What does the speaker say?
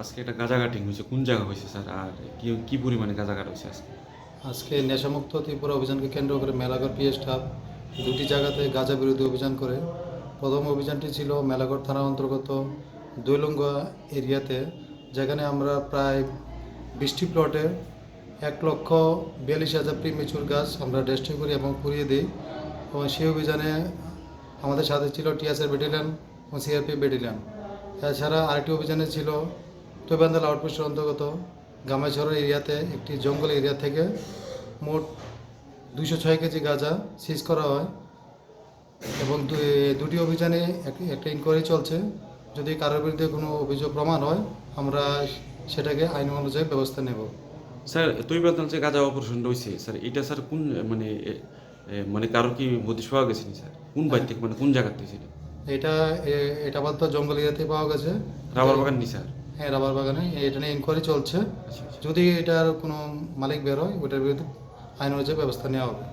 আজকে একটা গাঁজা কাটিং হয়েছে, কোন জায়গা হয়েছে স্যার? আর কি কি পরিমাণে গাঁজা কাটা হয়েছে আজকে? আজকে নেশামুক্ত ত্রিপুরা অভিযানকে কেন্দ্র করে মেলাগড় পিএস স্টাফ দুটি জায়গাতে গাঁজা বিরোধী অভিযান করে। প্রথম অভিযানটি ছিল মেলাগড় থানার অন্তর্গত দৈলঙ্গা এরিয়াতে, যেখানে আমরা প্রায় বৃষ্টি প্লটে এক লক্ষ বিয়াল্লিশ হাজার প্রিমেচুর গাছ আমরা ডেস্ট্রয় করি এবং পুড়িয়ে দিই। এবং সেই অভিযানে আমাদের সাথে ছিল টিএসআর ব্যাটালিয়ান এবং সিআরপি ব্যাটালিয়ান। এছাড়া আরেকটি অভিযানে ছিল তৈবান্দাল আউটপোস্টের অন্তর্গত গামাছড়া এরিয়াতে একটি জঙ্গল এরিয়া থেকে মোট দুইশো ছয় কেজি গাঁজা সিজ করা হয় এবং দুটি অভিযানে এক- একটা ইনকোয়ারি চলছে। যদি কারোর বিরুদ্ধে কোনো অভিযোগ প্রমাণ হয় আমরা সেটাকে আইন অনুযায়ী ব্যবস্থা নেব। স্যার তৈবাদাল যে গাঁজা অপারেশনটা হয়েছে স্যার এটা স্যার কোন মানে মানে কারোর কি হদিশ পাওয়া গেছে নি স্যার? কোন বাইর থেকে মানে কোন জায়গার থেকে ছিল এটা এটা তো জঙ্গল এরিয়াতে পাওয়া গেছে। রাবার বাগান নি স্যার? হ্যাঁ রাবার বাগানে। এটা নিয়ে ইনকোয়ারি চলছে। আচ্ছা আচ্ছা। যদি এটার কোনো মালিক বের হয় ওটার বিরুদ্ধে আইন অনুযায়ী ব্যবস্থা নেওয়া হবে।